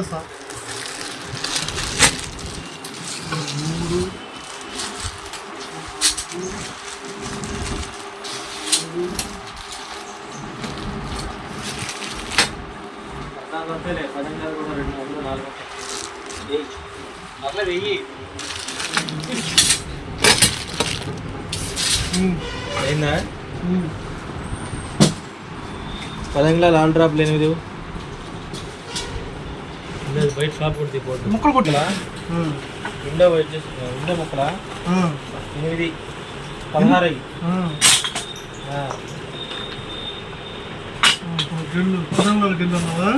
వద్దులే సార్ మూడు పద్నాలుగు వస్తాయిలే పదిహేను కూడా రెండు వందలు నాలుగు వస్తాయి వెయ్యి అట్లా వెయ్యి ఉమ్, అయిందా ఉమ్. పదంగా లాల్ డ్రాప్లు ఎనిమిది బయట షాప్ కూడా తీపోతుంది ముక్కలు కొట్టలా? విండో వైట్ విండో ముక్కల? ఎనిమిది పదహారు అయ్యి. ఉమ్. గిల్లు పదంలో గిల్లు అన్నావా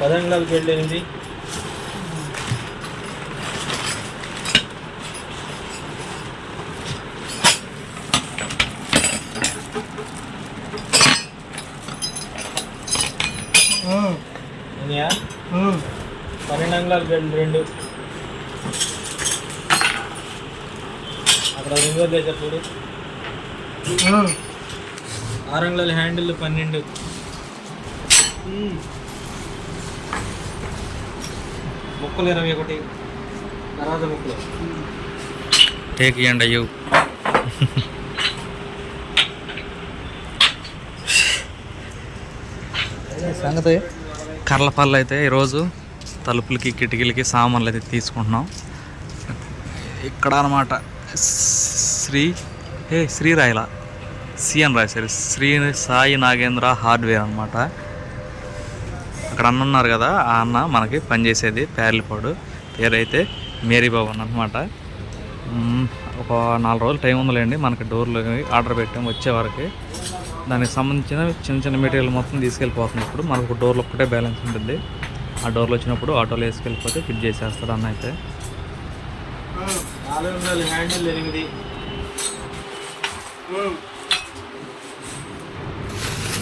పదంగాలు పెళ్ళి ఎనిమిది. అంగుళాలు బెల్ట్ రెండు. అక్కడ రింగోర్ లేచారు చూడు. ఉమ్. ఆరు అంగుళాల హ్యాండిల్ పన్నెండు. ముక్కలు ఇరవై ఒకటి. తర్వాత ముక్కలు. టేక్ ఇవ్వండి అయ్యో సంగతి? కర్ల పళ్ళు అయితే ఈరోజు తలుపులకి కిటికీలకి సామాన్లు అయితే తీసుకుంటున్నాం. ఇక్కడ అనమాట శ్రీ ఏ శ్రీరాయల. సి అని రాశారు. శ్రీ సాయి నాగేంద్ర హార్డ్వేర్ అనమాట అక్కడ అన్న ఉన్నారు కదా ఆ అన్న మనకి పనిచేసేది పేర్లిపాడు పేరైతే మేరీ బాబు అనమాట ఒక నాలుగు రోజులు టైం ఉందిలేండి మనకి డోర్లు ఆర్డర్ పెట్టాం వచ్చే వరకు. దానికి సంబంధించిన చిన్న చిన్న మెటీరియల్ మొత్తం తీసుకెళ్ళిపోతుంది ఇప్పుడు. మనకు డోర్లు ఒక్కటే బ్యాలెన్స్ ఉంటుంది. ఆ డోర్లు వచ్చినప్పుడు ఆటోలో వేసుకెళ్ళిపోతే ఫిట్ చేసేస్తాడు అన్న అయితే ఉమ్. నాలుగు వందల హ్యాండిల్ ఎనిమిది.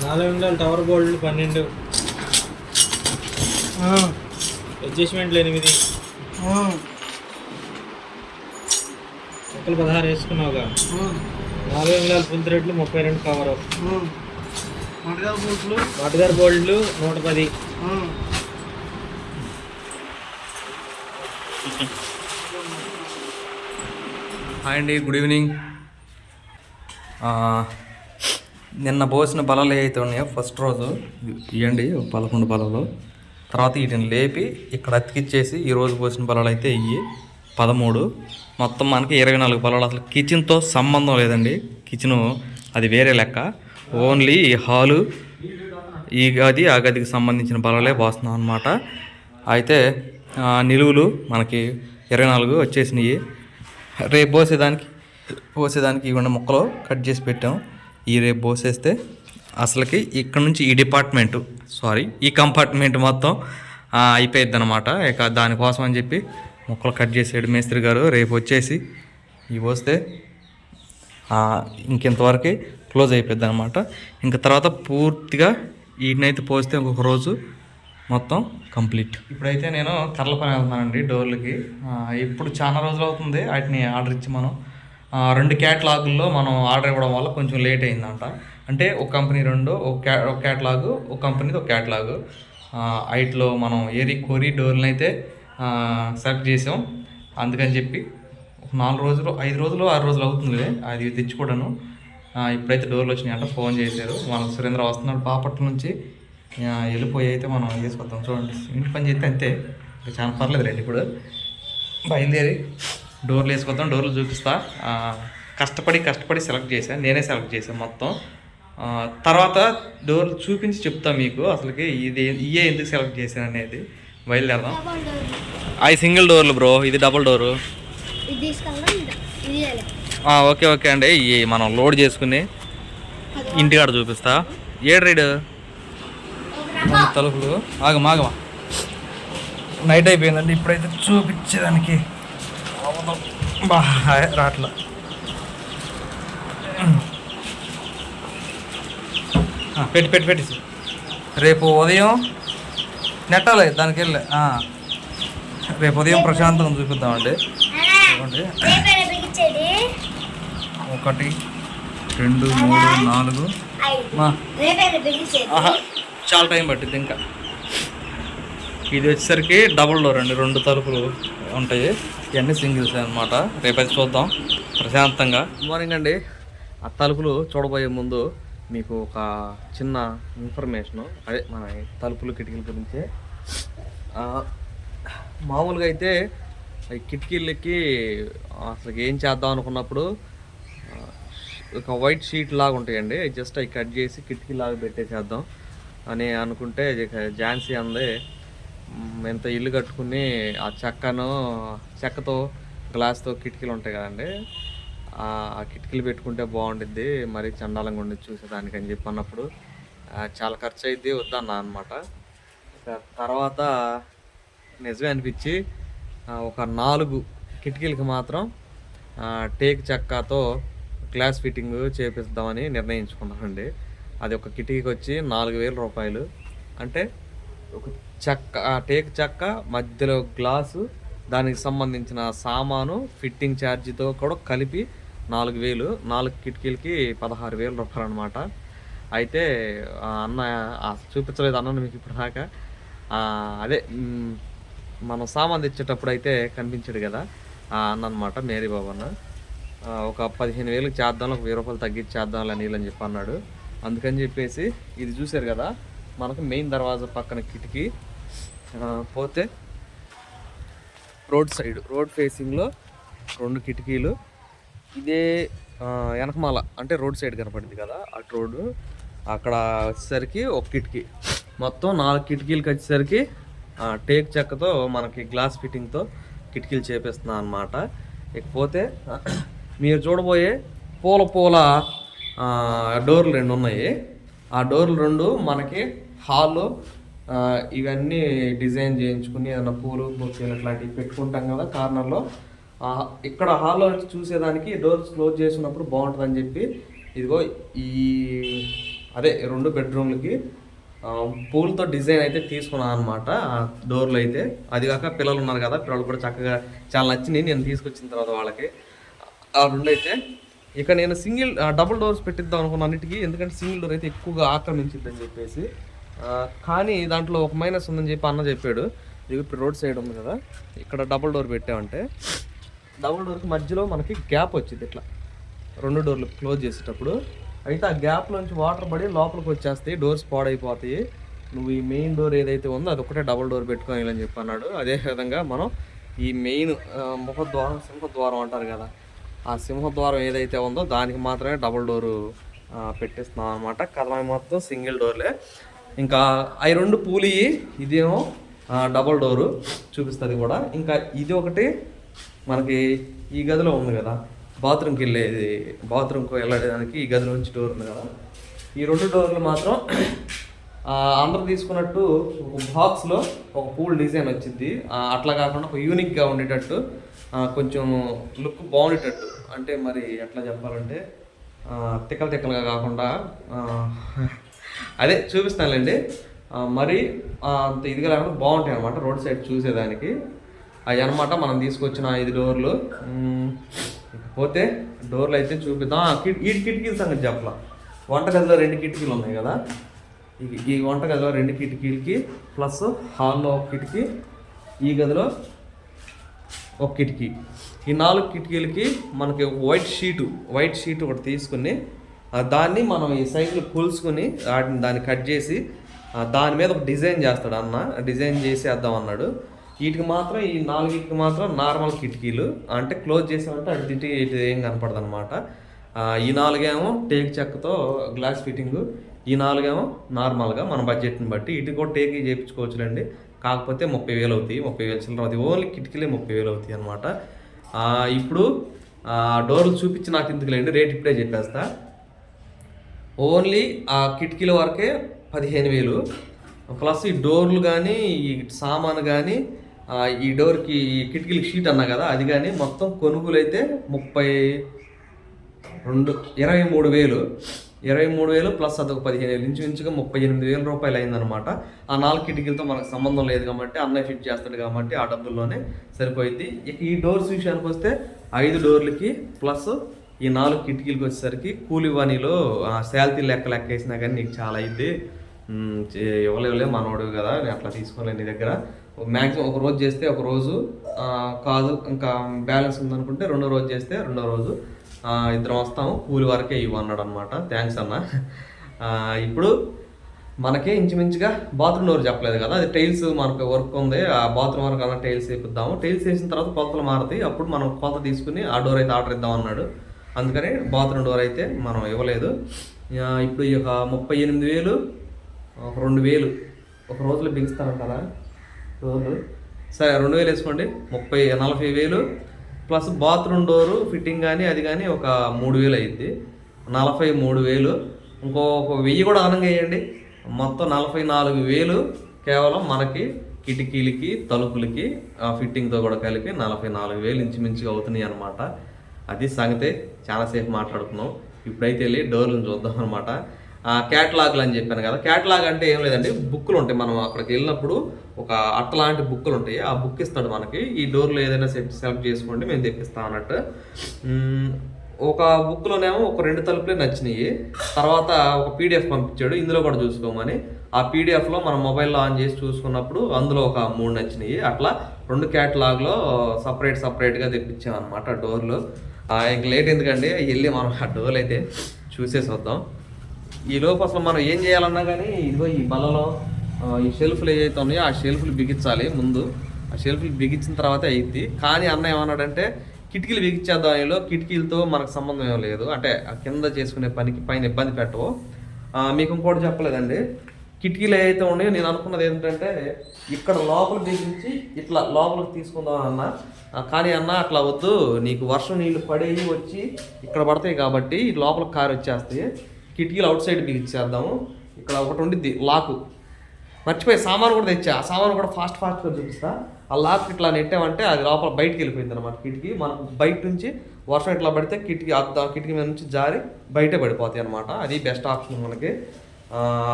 నాలుగు వందల టవర్ బోల్డ్ పన్నెండు. అడ్జస్ట్మెంట్లు ఎనిమిది. ముక్కలు పదహారు వేసుకున్నావుగా. నాలుగు వందల ఫుల్ థ్రెడ్లు ముప్పై రెండు కవర్ వాటిదార్ బోల్డ్లు నూట పది హాయ్ అండి గుడ్ ఈవినింగ్. నిన్న పోసిన బలాలు ఏవైతే ఉన్నాయో ఫస్ట్ రోజు ఇవ్వండి పదకొండు బలాలు. తర్వాత వీటిని లేపి ఇక్కడ అతికిచ్చేసి ఈరోజు పోసిన బలాలు అయితే ఇవి పదమూడు. మొత్తం మనకి ఇరవై నాలుగు బలాలు. అసలు కిచెన్తో సంబంధం లేదండి. కిచెను అది వేరే లెక్క. ఓన్లీ ఈ హాలు ఈ గది ఆ గదికి సంబంధించిన బలాలే పోస్తున్నాం అనమాట అయితే నిలువులు మనకి ఇరవై నాలుగు వచ్చేసినాయి. రేపు పోసేదానికి పోసేదానికి ఇవ్వండి ముక్కలు కట్ చేసి పెట్టాం. ఈ రేపు పోసేస్తే అసలుకి ఇక్కడ నుంచి ఈ డిపార్ట్మెంటు సారీ ఈ కంపార్ట్మెంట్ మొత్తం అయిపోయిద్ది అనమాట ఇక దానికోసం అని చెప్పి ముక్కలు కట్ చేసాడు మేస్త్రి గారు. రేపు వచ్చేసి ఇవి పోస్తే ఇంకెంతవరకు క్లోజ్ అయిపోద్ది అనమాట ఇంకా తర్వాత పూర్తిగా వీటినైతే పోస్తే ఇంకొక రోజు మొత్తం కంప్లీట్. ఇప్పుడైతే నేను కర్ల పని వెళ్తున్నానండి డోర్లకి. ఇప్పుడు చాలా రోజులు అవుతుంది వాటిని ఆర్డర్ ఇచ్చి మనం రెండు క్యాట్లాగుల్లో మనం ఆర్డర్ ఇవ్వడం వల్ల కొంచెం లేట్ అయిందంట. అంటే ఒక కంపెనీ రెండు ఒక క్యా ఒక క్యాట్లాగు ఒక కంపెనీది ఒక క్యాట్లాగ్. ఐట్లో మనం ఏరి కోరి డోర్ని అయితే సెలెక్ట్ చేసాం. అందుకని చెప్పి నాలుగు రోజులు ఐదు రోజులు ఆరు రోజులు అవుతుంది అది తెచ్చుకోవడను. ఇప్పుడైతే డోర్లు వచ్చినాయి అంట ఫోన్ చేశారు. మన సురేంద్ర వస్తున్నాడు బాపట్ల నుంచి. వెళ్ళిపోయి అయితే మనం వేసుకొద్దాం చూడండి ఇంటి పని చేస్తే అంతే. ఇంకా చాలా పర్లేదు రండి ఇప్పుడు. బయలుదేరి డోర్లు వేసుకొద్దాం డోర్లు చూపిస్తా. ఆ, కష్టపడి కష్టపడి సెలెక్ట్ చేశాను నేనే సెలెక్ట్ చేశాను మొత్తం. ఆ, తర్వాత డోర్లు చూపించి చెప్తా మీకు అసలుకి ఇది ఇయే ఎందుకు సెలెక్ట్ చేశాను అనేది. బయలుదేరదాం. అవి సింగిల్ డోర్లు బ్రో ఇది డబుల్ డోరు. ఇది తీసుకెళ్దాం ఇది చేయాలి ఆ, ఓకే ఓకే అండి. ఇవి మనం లోడ్ చేసుకుని ఇంటికాడ చూపిస్తా. ఏడు రీడు తలుపులు. ఆగమా ఆగమా నైట్ అయిపోయిందండి. ఇప్పుడైతే చూపించేదానికి. బా రాట్లా. పెట్టి పెట్టి పెట్టి. రేపు ఉదయం నెట్టాలి దానికి వెళ్ళి. రేపు ఉదయం ప్రశాంతంగా చూపిద్దామండి. ఒకటి రెండు మూడు నాలుగు. చాలా టైం పట్టింది ఇంకా. ఇది వచ్చేసరికి డబుల్ డోర్ అండి రెండు తలుపులు ఉంటాయి. ఇవన్నీ సింగిల్స్ అనమాట రేపైతే చూద్దాం. ప్రశాంతంగా. మార్నింగ్ అండి. ఆ తలుపులు చూడబోయే ముందు మీకు ఒక చిన్న ఇన్ఫర్మేషను అదే మన తలుపులు కిటికీల గురించి. మామూలుగా అయితే ఈ కిటికీలకి అసలు ఏం చేద్దాం అనుకున్నప్పుడు ఒక వైట్ షీట్ లాగా ఉంటాయండి. జస్ట్ అవి కట్ చేసి కిటికీ లాగా పెట్టేసేద్దాం. అని అనుకుంటే ఝాన్సీ అంది ఎంత ఇల్లు కట్టుకుని ఆ చెక్కను చెక్కతో గ్లాస్తో కిటికీలు ఉంటాయి కదండి ఆ కిటికీలు పెట్టుకుంటే బాగుండిద్ది మరి చండాలంగా ఉండి చూసేదానికి అని చెప్పి అన్నప్పుడు చాలా ఖర్చు అయింది వద్దన్నా అనమాట తర్వాత నిజమే అనిపించి ఒక నాలుగు కిటికీలకి మాత్రం టేక్ చెక్కతో గ్లాస్ ఫిట్టింగ్ చేపిద్దామని నిర్ణయించుకున్నామండి అది ఒక కిటికీకి వచ్చి నాలుగు వేల రూపాయలు. అంటే ఒక చెక్క ఆ టేక్ చెక్క మధ్యలో గ్లాసు దానికి సంబంధించిన సామాను ఫిట్టింగ్ ఛార్జీతో కూడా కలిపి నాలుగు వేలు నాలుగు కిటికీలకి పదహారు వేల రూపాయలు అనమాట అయితే ఆ అన్న చూపించలేదు అన్నను మీకు ఇప్పుడు దాకా. అదే మనం సామాన్ తెచ్చేటప్పుడు అయితే కనిపించాడు కదా ఆ అన్న అనమాట మేరీ బాబు అన్న. ఒక పదిహేను వేలకు చేద్దాం ఒక వెయ్యి రూపాయలు తగ్గించి చేద్దాం నీళ్ళు అని చెప్పి అన్నాడు. అందుకని చెప్పేసి ఇది చూశారు కదా మనకు మెయిన్ దర్వాజా పక్కన కిటికీ. పోతే రోడ్ సైడ్ రోడ్ ఫేసింగ్లో రెండు కిటికీలు. ఇదే వెనకమాల అంటే రోడ్ సైడ్ కనపడింది కదా అటు రోడ్డు. అక్కడ వచ్చేసరికి ఒక కిటికీ. మొత్తం నాలుగు కిటికీలకి వచ్చేసరికి ఆ, టేక్ చెక్కతో మనకి గ్లాస్ ఫిట్టింగ్తో కిటికీలు చేపిస్తున్నాను అనమాట ఇకపోతే మీరు చూడబోయే పూల పూల డోర్లు రెండు ఉన్నాయి. ఆ డోర్లు రెండు మనకి హాల్ ఇవన్నీ డిజైన్ చేయించుకుని ఏదైనా పూలు బొకేలు అట్లాంటివి పెట్టుకుంటాం కదా కార్నర్లో. ఇక్కడ హాల్లో చూసేదానికి డోర్స్ క్లోజ్ చేసినప్పుడు బాగుంటుందని చెప్పి ఇదిగో ఈ అదే రెండు బెడ్రూమ్లకి పూలతో డిజైన్ అయితే తీసుకున్నాను అనమాట ఆ డోర్లు అయితే. అది కాక పిల్లలు ఉన్నారు కదా పిల్లలు కూడా చక్కగా చాలా నచ్చినాయి నేను తీసుకొచ్చిన తర్వాత వాళ్ళకి. ఆ రెండు అయితే ఇక నేను సింగిల్ డబుల్ డోర్స్ పెట్టిద్దాం అనుకున్న అన్నిటికీ ఎందుకంటే సింగిల్ డోర్ అయితే ఎక్కువగా ఆక్రమించిద్దని చెప్పేసి కానీ దాంట్లో ఒక మైనస్ ఉందని చెప్పి అన్న చెప్పాడు. ఇది ఇప్పుడు రోడ్ సైడ్ ఉంది కదా ఇక్కడ డబుల్ డోర్ పెట్టామంటే డబుల్ డోర్కి మధ్యలో మనకి గ్యాప్ వచ్చింది ఇట్లా. రెండు డోర్లు క్లోజ్ చేసేటప్పుడు అయితే ఆ గ్యాప్లోంచి వాటర్ పడి లోపలికి వచ్చేస్తాయి డోర్స్ పాడైపోతాయి. నువ్వు ఈ మెయిన్ డోర్ ఏదైతే ఉందో అది ఒకటే డబుల్ డోర్ పెట్టుకోవాలని అని చెప్పి అన్నాడు. అదే విధంగా మనం ఈ మెయిన్ ముఖద్వారం సింహద్వారం అంటారు కదా ఆ సింహద్వారం ఏదైతే ఉందో దానికి మాత్రమే డబుల్ డోరు పెట్టిస్తున్నాం అనమాట కథమై మొత్తం సింగిల్ డోర్లే. ఇంకా అవి రెండు పూలి ఇదేమో డబుల్ డోరు చూపిస్తుంది కూడా. ఇంకా ఇది ఒకటి మనకి ఈ గదిలో ఉంది కదా. బాత్రూమ్కి వెళ్ళేది బాత్రూమ్కి వెళ్ళడానికి ఈ గదిలో నుంచి డోర్ ఉంది కదా. ఈ రెండు డోర్లు మాత్రం అందరూ తీసుకున్నట్టు ఒక బాక్స్లో ఒక పూల్ డిజైన్ వచ్చింది. అట్లా కాకుండా ఒక యూనిక్గా ఉండేటట్టు కొంచెం లుక్ బాగుండేటట్టు. అంటే మరి ఎట్లా చెప్పాలంటే తిక్కలు తిక్కలుగా కాకుండా అదే చూపిస్తానులేండి. మరి అంత ఇదిగా లేకుండా బాగుంటాయి అనమాట రోడ్ సైడ్ చూసేదానికి. అవి అనమాట మనం తీసుకొచ్చిన ఐదు డోర్లు. పోతే డోర్లు అయితే చూపిద్దాం. ఈ కిటికీల సంగతి చెప్పలా. వంటగదిలో రెండు కిటికీలు ఉన్నాయి కదా. ఈ- ఈ వంటగదిలో రెండు కిటికీలకి ప్లస్ హాల్లో ఒక కిటికీ ఈ గదిలో ఒక కిటికీ. ఈ నాలుగు కిటికీలకి మనకి వైట్ షీటు వైట్ షీట్ ఒకటి తీసుకుని దాన్ని మనం ఈ సైజులు కూల్చుకొని వాటిని దాన్ని కట్ చేసి దాని మీద ఒక డిజైన్ చేస్తాడు అన్న. డిజైన్ చేసేద్దాం అన్నాడు. వీటికి మాత్రం ఈ నాలుగిటికి మాత్రం నార్మల్ కిటికీలు. అంటే క్లోజ్ చేసామంటే అటు ఇటు ఇటు ఏం కనపడదు అనమాట ఈ నాలుగేమో టేక్ చెక్కతో గ్లాస్ ఫిట్టింగ్ ఈ నాలుగేమో నార్మల్గా మన బడ్జెట్ని బట్టి. ఇటు కూడా టేక్ చేయించుకోవచ్చులేండి. కాకపోతే ముప్పై వేలు అవుతాయి. ముప్పై వేలు చిల్లర అవుతాయి. ఓన్లీ కిటికీలే ముప్పై వేలు అవుతాయి అనమాట ఇప్పుడు డోర్లు చూపించి నాకు ఎందుకులేండి? రేట్ ఇప్పుడే చెప్పేస్తా. ఓన్లీ ఆ కిటికీల వరకే పదిహేను వేలు. ప్లస్ ఈ డోర్లు కానీ ఈ సామాను కానీ ఈ డోర్కి ఈ కిటికీలకి షీట్ అన్నా కదా అది కానీ మొత్తం కొనుగోలు అయితే ముప్పై రెండు ఇరవై మూడు వేలు. ఇరవై మూడు వేలు ప్లస్ అదొక పదిహేను వేలు. ఇంచుమించుగా ముప్పై ఎనిమిది వేల రూపాయలు అయిందనమాట ఆ నాలుగు కిటికీలతో మనకు సంబంధం లేదు కాబట్టి అన్నయ్య ఫిట్ చేస్తాడు కాబట్టి ఆ డబ్బుల్లోనే సరిపోయింది. ఇక ఈ డోర్స్ విషయానికి వస్తే ఐదు డోర్లకి ప్లస్ ఈ నాలుగు కిటికీలకి వచ్చేసరికి కూలివాణిలో శాలరీ లెక్క లెక్క వేసినా కానీ నీకు చాలా అయింది. ఇవ్వలేవులే మనోడు కదా నేను అట్లా తీసుకోలే నీ దగ్గర. మ్యాక్సిమం ఒక రోజు చేస్తే ఒక రోజు కాదు ఇంకా బ్యాలెన్స్ ఉందనుకుంటే రెండో రోజు చేస్తే రెండో రోజు. ఇద్దరం వస్తాము కూలి వరకే ఇవ్వన్నాడు అనమాట థ్యాంక్స్ అన్న. ఇప్పుడు మనకే ఇంచుమించుగా బాత్రూమ్ డోర్ చెప్పలేదు కదా. అది టైల్స్ మనకు వర్క్ ఉంది. ఆ బాత్రూమ్ వరకు అన్న టైల్స్ వేపిద్దాము. టైల్స్ వేసిన తర్వాత కొలతలు మారుతాయి. అప్పుడు మనం కొలత తీసుకుని ఆ డోర్ అయితే ఆర్డర్ ఇద్దాం అన్నాడు. అందుకని బాత్రూమ్ డోర్ అయితే మనం ఇవ్వలేదు. ఇప్పుడు ఈ యొక్క ముప్పై ఎనిమిది వేలు ఒక రెండు వేలు ఒక రోజులో బిగిస్తారంటారా రోజులు. సరే రెండు వేలు వేసుకోండి. ముప్పై నలభై వేలు ప్లస్ బాత్రూమ్ డోరు ఫిట్టింగ్ కానీ అది కానీ ఒక మూడు వేలు అయ్యిద్ది నలభై మూడు వేలు. ఇంకో వెయ్యి కూడా అదనంగా వేయండి మొత్తం నలభై నాలుగు వేలు కేవలం మనకి కిటికీలకి తలుపులకి ఆ ఫిట్టింగ్తో కూడా కలిపి నలభై నాలుగు వేలు ఇంచుమించుగా అవుతున్నాయి అనమాట అది సంగతే. చాలాసేపు మాట్లాడుకున్నాం. ఇప్పుడైతే వెళ్ళి డోర్లను చూద్దాం అనమాట క్యాటలాగ్లు అని చెప్పాను కదా. క్యాటలాగ్ అంటే ఏం లేదండి. బుక్కులు ఉంటాయి. మనం అక్కడికి వెళ్ళినప్పుడు ఒక అట్ట లాంటి బుక్కులు ఉంటాయి. ఆ బుక్ ఇస్తాడు మనకి. ఈ డోర్లో ఏదైనా సెట్ సెలెక్ట్ చేసుకోండి మేము తెప్పిస్తాం అన్నట్టు. ఒక బుక్లోనేమో ఒక రెండు తలుపులే నచ్చినాయి. తర్వాత ఒక పీడిఎఫ్ పంపించాడు. ఇందులో కూడా చూసుకోమని. ఆ పీడిఎఫ్లో మనం మొబైల్లో ఆన్ చేసి చూసుకున్నప్పుడు అందులో ఒక మూడు నచ్చినాయి. అట్లా రెండు క్యాటలాగ్లో సపరేట్ సపరేట్గా తెప్పించాం అనమాట డోర్లు ఇంక లేట్ ఎందుకండి? వెళ్ళి మనం ఆ డోర్లు అయితే చూసేసి వద్దాం. ఈ లోపు అసలు మనం ఏం చేయాలన్నా కానీ ఇదిగో ఈ బలలో ఈ షెల్ఫ్లు ఏవైతే ఉన్నాయో ఆ షెల్ఫ్లు బిగించాలి ముందు. ఆ షెల్ఫ్లు బిగించిన తర్వాత అయింది కానీ అన్న ఏమన్నాడంటే కిటికీలు బిగించేద్దాం దానిలో కిటికీలతో మనకు సంబంధం ఏం లేదు. అంటే ఆ కింద చేసుకునే పనికి పైన ఇబ్బంది పెట్టవు. మీకు ఇంకోటి చెప్పలేదండి. కిటికీలు ఏవైతే ఉన్నాయో నేను అనుకున్నది ఏంటంటే ఇక్కడ లోపల బిగించి ఇట్లా లోపలికి తీసుకుందాం అన్న. ఆ, కానీ అన్న అట్లా వద్దు. నీకు వర్షం నీళ్ళు పడేవి వచ్చి ఇక్కడ పడతాయి కాబట్టి లోపల కారు వచ్చేస్తాయి. కిటికీలు అవుట్ సైడ్ బిగించేద్దాము ఇక్కడ ఒకటి ఉండిద్ది లాకు. మర్చిపోయి సామాను కూడా తెచ్చా. ఆ సామాను కూడా ఫాస్ట్ ఫాస్ట్గా చూపిస్తా. ఆ లాక్ ఇట్లా నెట్టామంటే అది లోపల బయటికి వెళ్ళిపోయింది అనమాట కిటికీ. మనం బయట నుంచి వర్షం ఇట్లా పడితే కిటికీ అద్ద కిటికీ మీద నుంచి జారి బయటే పడిపోతాయి అనమాట అది బెస్ట్ ఆప్షన్ మనకి.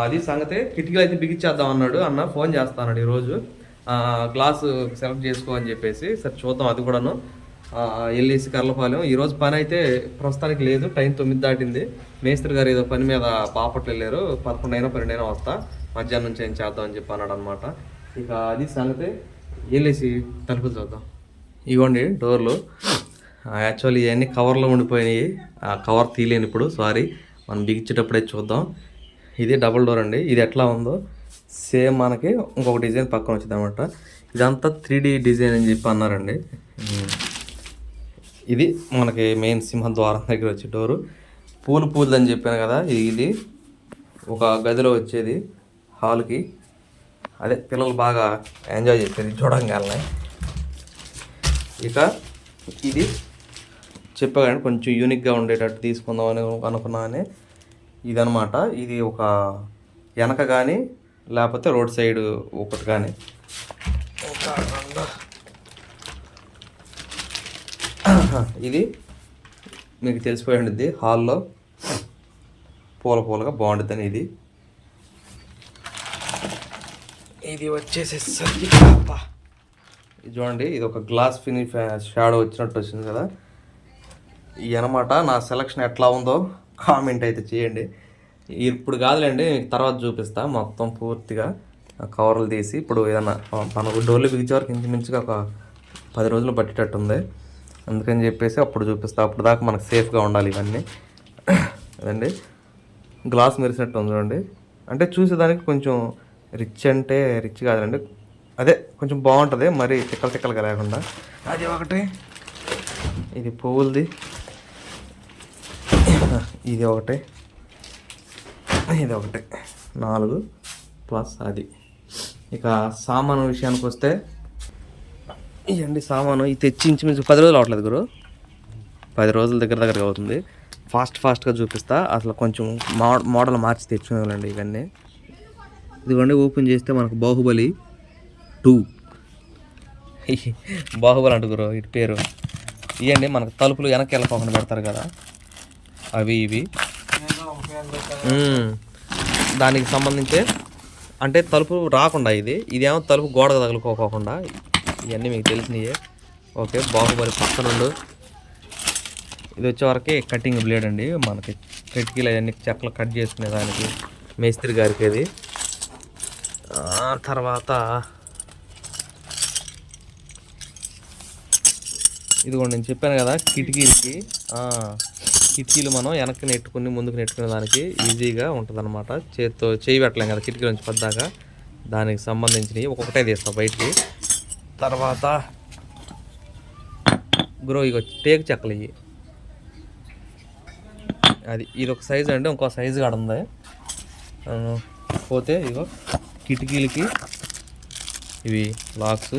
అది సంగతే. కిటికీలు అయితే బిగించేద్దాం అన్నాడు అన్న. ఫోన్ చేస్తానండి ఈరోజు. గ్లాసు సెలెక్ట్ చేసుకో అని చెప్పేసి. సరే చూద్దాం అది కూడాను. ఎల్ఈసి కర్లపాలెం. ఈరోజు పని అయితే ప్రస్తుతానికి లేదు టైం తొమ్మిది దాటింది. మేస్త్రి గారు ఏదో పని మీద బాపట్లు వెళ్ళారు. పదకొండు అయినా పన్నెండు అయినా వస్తా. మధ్యాహ్నం నుంచి ఏం చేద్దాం అని చెప్పి అన్నాడు అనమాట ఇక అది సంగతి. వెళ్ళేసి తలుపులు చూద్దాం. ఇవ్వండి డోర్లు. యాక్చువల్లీ ఇవన్నీ కవర్లో ఉండిపోయినాయి. ఆ కవర్ తీయలేను ఇప్పుడు సారీ. మనం బిగించేటప్పుడే చూద్దాం. ఇది డబుల్ డోర్ అండి. ఇది ఎట్లా ఉందో సేమ్ మనకి ఇంకొక డిజైన్ పక్కన వచ్చింది అనమాట ఇదంతా త్రీ డిజైన్ అని చెప్పి అన్నారండి. ఇది మనకి మెయిన్ సింహద్వారం దగ్గర వచ్చే డోరు. పూలు పూలు అని చెప్పాను కదా ఇది ఇది ఒక గదిలో వచ్చేది హాల్కి. అదే పిల్లలు బాగా ఎంజాయ్ చేసేది చూడంగానే. ఇక ఇది చెప్పగానే కొంచెం యూనిక్గా ఉండేటట్టు తీసుకుందాం అని అనుకున్నానే. ఇదనమాట ఇది ఒక వెనక కానీ లేకపోతే రోడ్ సైడ్ ఒకటి కానీ ఇంకా రెండు. ఇది మీకు తెలిసిపోయి ఉండిద్ది. హాల్లో పూల పూలగా బాగుంటుందని ఇది. ఇది వచ్చేసేసరికి. ఇది చూడండి ఇది ఒక గ్లాస్ ఫినిష్ షాడో వచ్చినట్టు వచ్చింది కదా. ఈ అనమాట నా సెలక్షన్ ఎట్లా ఉందో కామెంట్ అయితే చేయండి. ఇప్పుడు కాదులేండి మీకు తర్వాత చూపిస్తా. మొత్తం పూర్తిగా కవర్లు తీసి ఇప్పుడు ఏదన్నా మనకు డోర్లు బిగించే వరకు ఇంచుమించుగా ఒక పది రోజులు పట్టేటట్టు ఉంది అందుకని చెప్పేసి అప్పుడు చూపిస్తా. అప్పుడు దాకా మనకు సేఫ్గా ఉండాలి ఇవన్నీ. అదండి గ్లాస్ మెరిసినట్టు ఉంది చూడండి. అంటే చూసేదానికి కొంచెం రిచ్ అంటే రిచ్ కాదండి అదే కొంచెం బాగుంటుంది మరి తిక్కలు తిక్కలుగా లేకుండా. అది ఒకటి. ఇది పువ్వులది. ఇది ఒకటి. ఇది ఒకటి. నాలుగు ప్లస్ అది. ఇక సామాను విషయానికి వస్తే ఇవ్వండి సామాను. ఇది తెచ్చి ఇంచుమించు పది రోజులు అవట్లేదు గురు. పది రోజుల దగ్గర దగ్గరగా అవుతుంది. ఫాస్ట్ ఫాస్ట్గా చూపిస్తా. అసలు కొంచెం మో మోడల్ మార్చి తెచ్చుకోవాలండి ఇవన్నీ. ఇదిగోండి ఓపెన్ చేస్తే మనకు బాహుబలి టూ. బాహుబలి అంటు గురు ఇటు పేరు. ఇవ్వండి మనకు తలుపులు వెనక్కి వెళ్ళకోకుండా పెడతారు కదా. అవి ఇవి. దానికి సంబంధించి అంటే తలుపు రాకుండా ఇది. ఇదేమో తలుపు గోడకు తగులుకోకుండా ఇవన్నీ మీకు తెలిసినవి ఓకే బాహుబలి పక్కనుండు ఇది వచ్చేవరకు కటింగ్ బ్లేడ్ అండి. మనకి కిటికీలు అవన్నీ చెక్కలు కట్ చేసుకునే దానికి మేస్త్రి గారికి అది. తర్వాత ఇదిగోండి నేను చెప్పాను కదా కిటికీలకి కిటికీలు మనం వెనక్కి నెట్టుకుని ముందుకు నెట్టుకునే దానికి ఈజీగా ఉంటుంది అనమాట చేత్తో చేయి పెట్టలేం కదా కిటికీ నుంచి పద్దాక. దానికి సంబంధించినవి ఒక్కొక్కటే తీస్తాం బయటికి. తర్వాత గ్రో ఇక టేక్ చెక్కలు ఇవి అది ఇది ఒక సైజు అంటే ఇంకో సైజు కాడ ఉంది. పోతే ఇగో కిటికీలకి ఇవి లాక్స్.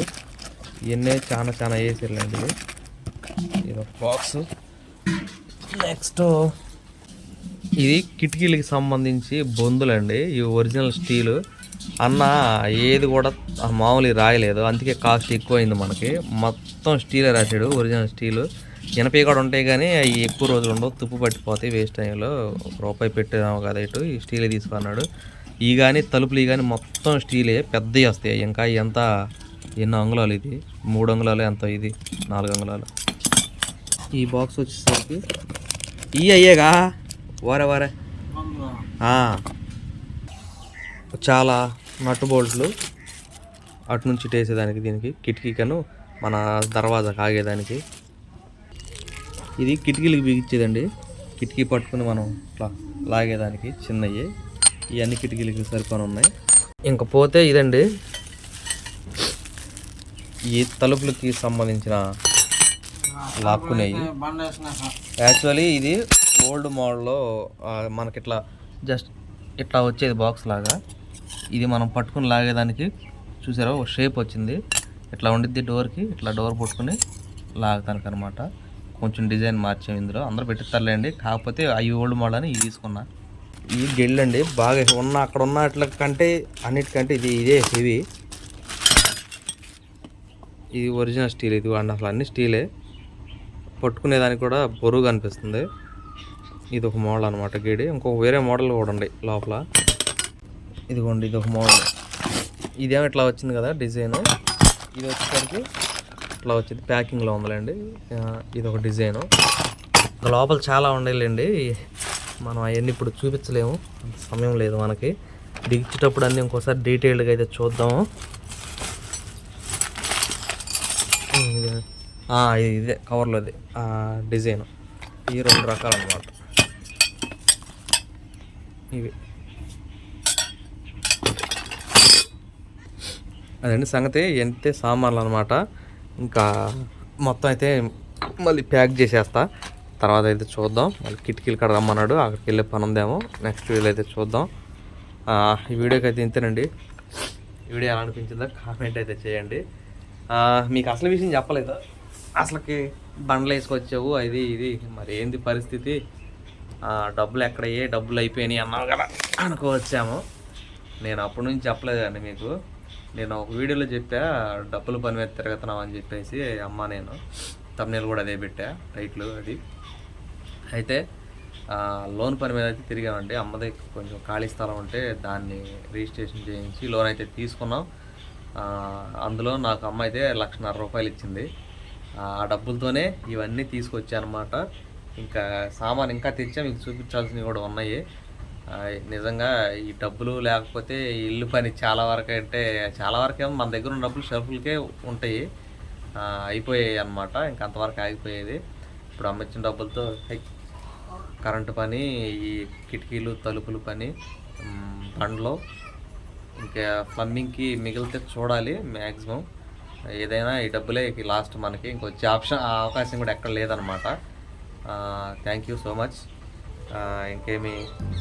ఇవన్నీ చాలా చాలా వేసారులేండి ఇవి. ఇది ఒక బాక్స్. నెక్స్ట్ ఇది కిటికీలకి సంబంధించి బొందులండి ఇవి ఒరిజినల్ స్టీలు. అన్న ఏది కూడా మామూలు రాయలేదు. అందుకే కాస్ట్ ఎక్కువైంది మనకి. మొత్తం స్టీలే రాశాడు ఒరిజినల్ స్టీలు. ఎనపై కూడా ఉంటాయి కానీ అవి ఎక్కువ రోజులు ఉండవు. తుప్పు పట్టిపోతాయి వేస్ట్ టైంలో రూపాయి పెట్టాము కదా ఇటు ఈ స్టీలే తీసుకున్నాడు. ఈ కానీ తలుపులు ఈ కానీ మొత్తం స్టీలే. పెద్దవి వస్తాయి. ఇంకా ఎంత ఎన్ని అంగుళాలు ఇది. మూడు అంగుళాలు ఎంత ఇది? నాలుగు అంగుళాలు. ఈ బాక్స్ వచ్చేసరికి. ఈ అయ్యేగా? వారే వారే. చాలా నట్టు బోల్ట్లు అటు నుంచి ఇటు వేసేదానికి దీనికి కిటికీకను మన దర్వాజా కాగేదానికి. ఇది కిటికీలకు బిగించేదండి. కిటికీ పట్టుకుని మనం ఇట్లా లాగేదానికి చిన్నవి ఇవన్నీ కిటికీలకి సరిపోని ఉన్నాయి. ఇంక పోతే ఇదండి. ఈ తలుపులకి సంబంధించిన లాక్కునేవి యాక్చువల్లీ ఇది ఓల్డ్ మోడల్లో మనకిట్లా జస్ట్ ఇట్లా వచ్చేది బాక్స్ లాగా. ఇది మనం పట్టుకుని లాగేదానికి చూసారా? ఒక షేప్ వచ్చింది. ఇట్లా ఉండిద్ది డోర్కి ఇట్లా డోర్ పట్టుకుని లాగతానికి అనమాట కొంచెం డిజైన్ మార్చాం ఇందులో. అందరూ పెట్టిస్తారులేండి. కాకపోతే అవి ఓల్డ్ మోడల్ అని ఇది తీసుకున్నా. ఇది గెళ్ళు అండి బాగా ఉన్న అక్కడ ఉన్న అట్ల కంటే అన్నిటికంటే ఇది ఇదే హెవీ. ఇది ఒరిజినల్ స్టీల్ ఇది అండ్ అసలు అన్ని స్టీలే. పట్టుకునేదానికి కూడా బరువుగా అనిపిస్తుంది. ఇది ఒక మోడల్ అనమాట గేడి. ఇంకొక వేరే మోడల్ కూడా ఉన్నాయి లోపల. ఇదిగోండి ఇది ఒక మోడల్. ఇదేమో ఇట్లా వచ్చింది కదా డిజైన్. ఇది వచ్చేసరికి ఇట్లా వచ్చింది ప్యాకింగ్లో ఉందిలేండి. ఇది ఒక డిజైను. లోపల చాలా ఉండేలేండి. మనం అవన్నీ ఇప్పుడు చూపించలేము. సమయం లేదు మనకి. దిగించేటప్పుడు అన్నీ ఇంకోసారి డీటెయిల్డ్గా అయితే చూద్దాము. ఇదే. కవర్లో అది ఇదే. కవర్లోది డిజైన్. ఈ రెండు రకాలు అన్నమాట ఇవి. అదండి సంగతి ఎంతే సామాన్లు అనమాట ఇంకా మొత్తం అయితే మళ్ళీ ప్యాక్ చేసేస్తా. తర్వాత అయితే చూద్దాం. మళ్ళీ కిటికీలు కాడ రమ్మన్నాడు. అక్కడికి వెళ్ళే పని ఉందేమో. నెక్స్ట్ వీడియో అయితే చూద్దాం. ఈ వీడియోకి అయితే ఇంతేనండి. వీడియో ఎలా అనిపించిందో కామెంట్ అయితే చేయండి. మీకు అసలు విషయం చెప్పలేదు? అసలుకి బండ్లు వేసుకొచ్చావు అది ఇది. మరి ఏంది పరిస్థితి? డబ్బులు ఎక్కడయ్యే డబ్బులు అయిపోయినాయి అన్నావు కదా అనుకోవచ్చాము. నేను అప్పటి నుంచి చెప్పలేదు అండి మీకు. నేను ఒక వీడియోలో చెప్పా డబ్బులు పని మీద తిరుగుతున్నాం అని చెప్పేసి అమ్మ నేను తమ్నేలు కూడా అదే పెట్టా టైట్లు అది. అయితే లోన్ పని మీద అయితే తిరిగామండి. అమ్మది కొంచెం ఖాళీ స్థలం ఉంటే దాన్ని రిజిస్ట్రేషన్ చేయించి లోన్ అయితే తీసుకున్నాం. అందులో నాకు అమ్మ అయితే లక్షన్నర రూపాయలు ఇచ్చింది. ఆ డబ్బులతోనే ఇవన్నీ తీసుకొచ్చానమాట. ఇంకా సామాన్ ఇంకా తెచ్చా మీకు చూపించాల్సినవి కూడా ఉన్నాయి. నిజంగా ఈ డబ్బులు లేకపోతే ఈ ఇల్లు పని చాలా వరకు అంటే చాలా వరకు ఏమో మన దగ్గర ఉన్న డబ్బులు షెల్ఫ్లకే ఉంటాయి. అయిపోయాయి అనమాట ఇంకా అంతవరకు ఆగిపోయేది. ఇప్పుడు అమ్మచ్చిన డబ్బులతో కరెంటు పని ఈ కిటికీలు తలుపులు పని బండ్లు ఇంకా ప్లంబింగ్కి మిగిలితే చూడాలి మ్యాక్సిమం ఏదైనా ఈ డబ్బులే లాస్ట్ మనకి. ఇంకొచ్చే ఆప్షన్ అవకాశం కూడా ఎక్కడ లేదనమాట థ్యాంక్ యూ సో మచ్. ఇంకేమి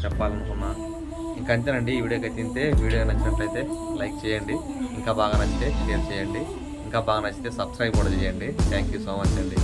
చెప్పాలనుకున్నా. ఇంకంతేనండి ఈ వీడియోకి అయితే ఇంతే వీడియో నచ్చినట్లయితే లైక్ చేయండి ఇంకా బాగా నచ్చితే షేర్ చేయండి ఇంకా బాగా నచ్చితే సబ్స్క్రైబ్ కూడా చేయండి. థ్యాంక్ యూ సో మచ్ అండి.